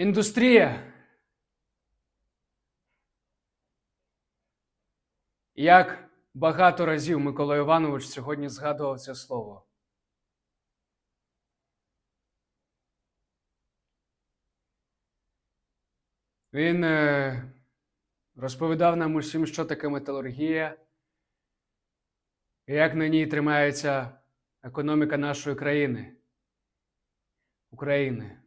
Індустрія. Як багато разів Микола Іванович сьогодні згадував це слово. Він е, розповідав нам усім, що таке металургія, як на ній тримається економіка нашої країни. України.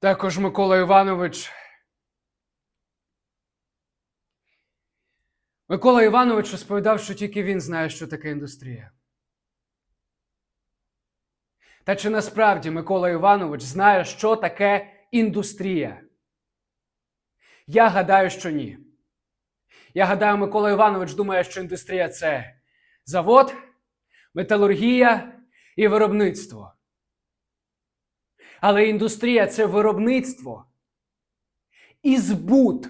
Також Микола Іванович. Микола Іванович розповідав, що тільки він знає, що таке індустрія. Та чи насправді Микола Іванович знає, що таке індустрія? Я гадаю, що ні. Я гадаю, Микола Іванович думає, що індустрія це завод, металургія і виробництво. Але індустрія це виробництво і збут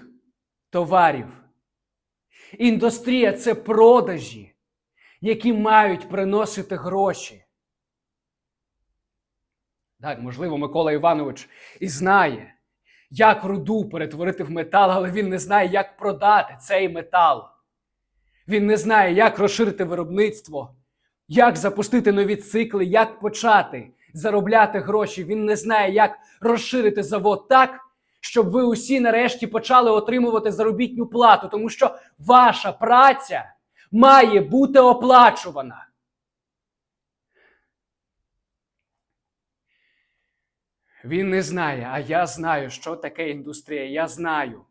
товарів. Індустрія це продажі, які мають приносити гроші. Так, можливо, Микола Іванович і знає, як руду перетворити в метал, але він не знає, як продати цей метал. Він не знає, як розширити виробництво, як запустити нові цикли, як почати заробляти гроші. Він не знає, як розширити завод так, щоб ви усі нарешті почали отримувати заробітну плату, тому що ваша праця має бути оплачувана. Він не знає, а я знаю, що таке індустрія. Я знаю.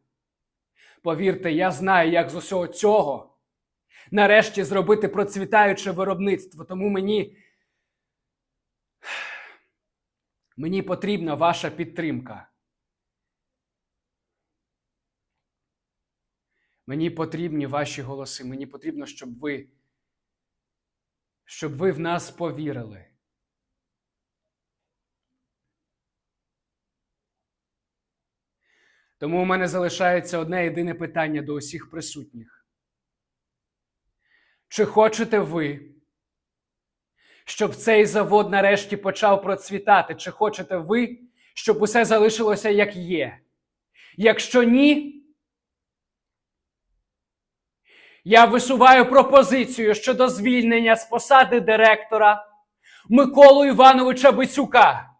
Повірте, я знаю, як з усього цього нарешті зробити процвітаюче виробництво. Тому мені, мені потрібна ваша підтримка. Мені потрібні ваші голоси. Мені потрібно, щоб ви, щоб ви в нас повірили. Тому у мене залишається одне єдине питання до усіх присутніх. Чи хочете ви, щоб цей завод нарешті почав процвітати? Чи хочете ви, щоб усе залишилося як є? Якщо ні, я висуваю пропозицію щодо звільнення з посади директора Миколу Івановича Бицюка.